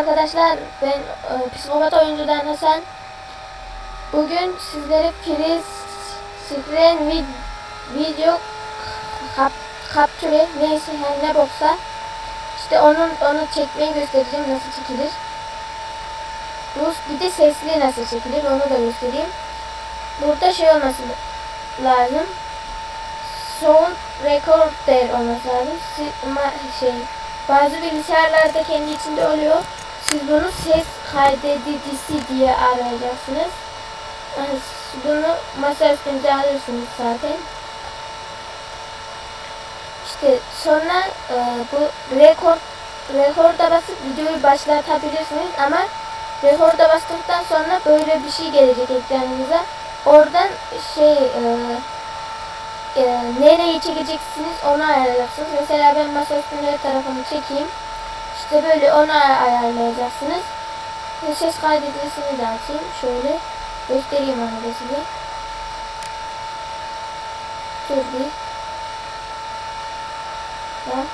arkadaşlar ben e, Psikopat Oyuncu'dan Hasan. Bugün sizlere Freeze Screen vid video kap kaptüre neyse her ne boksa işte onun onu çekmeyi göstereceğim nasıl çekilir. Bu bir de sesli nasıl çekilir onu da göstereyim. Burada şey olması lazım. Sound recorder olması lazım. Şey bazı bilgisayarlarda kendi içinde oluyor. Siz bunu ses kaydedicisi diye arayacaksınız. Bunu masa üstünüze alırsınız zaten. İşte sonra e, bu rekord rekorda basıp videoyu başlatabilirsiniz ama rekorda bastıktan sonra böyle bir şey gelecek ekranınıza. Oradan şey e, e, nereyi çekeceksiniz onu ayarlayacaksınız. Mesela ben masa üstünde tarafını çekeyim. İşte böyle onu ay- ayarlayacaksınız. Ses kaydedicisini de açayım. Şöyle göstereyim onu da size. Dur bir. Tamam.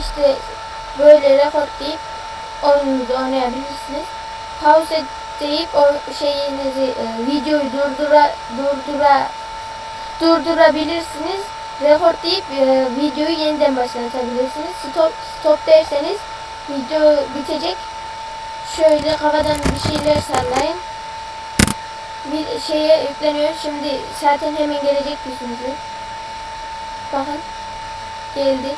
İşte böyle rekord deyip oyununuzu oynayabilirsiniz. Pause deyip o şeyinizi e, videoyu durdura durdura durdurabilirsiniz. Rekord deyip e, videoyu yeniden başlatabilirsiniz. Stop stop derseniz video bitecek. Şöyle kafadan bir şeyler sallayın. Bir şeye yükleniyor. Şimdi zaten hemen gelecek yüzünüzü. Bakın. Geldi.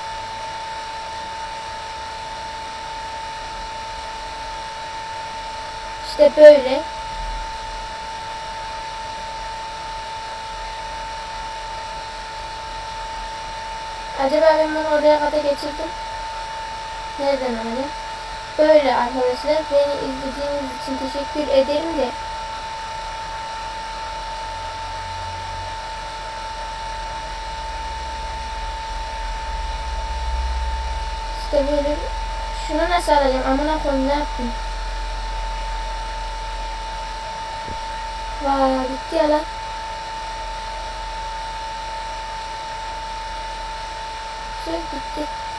İşte böyle. Acaba ben bunu oraya kadar geçirdim. Nereden anladım? Böyle arkadaşlar. Beni izlediğiniz için teşekkür ederim de. İşte böyle. Şunu nasıl alacağım? Amına koyayım ne yapayım? Vay bitti ya lan. 对对对。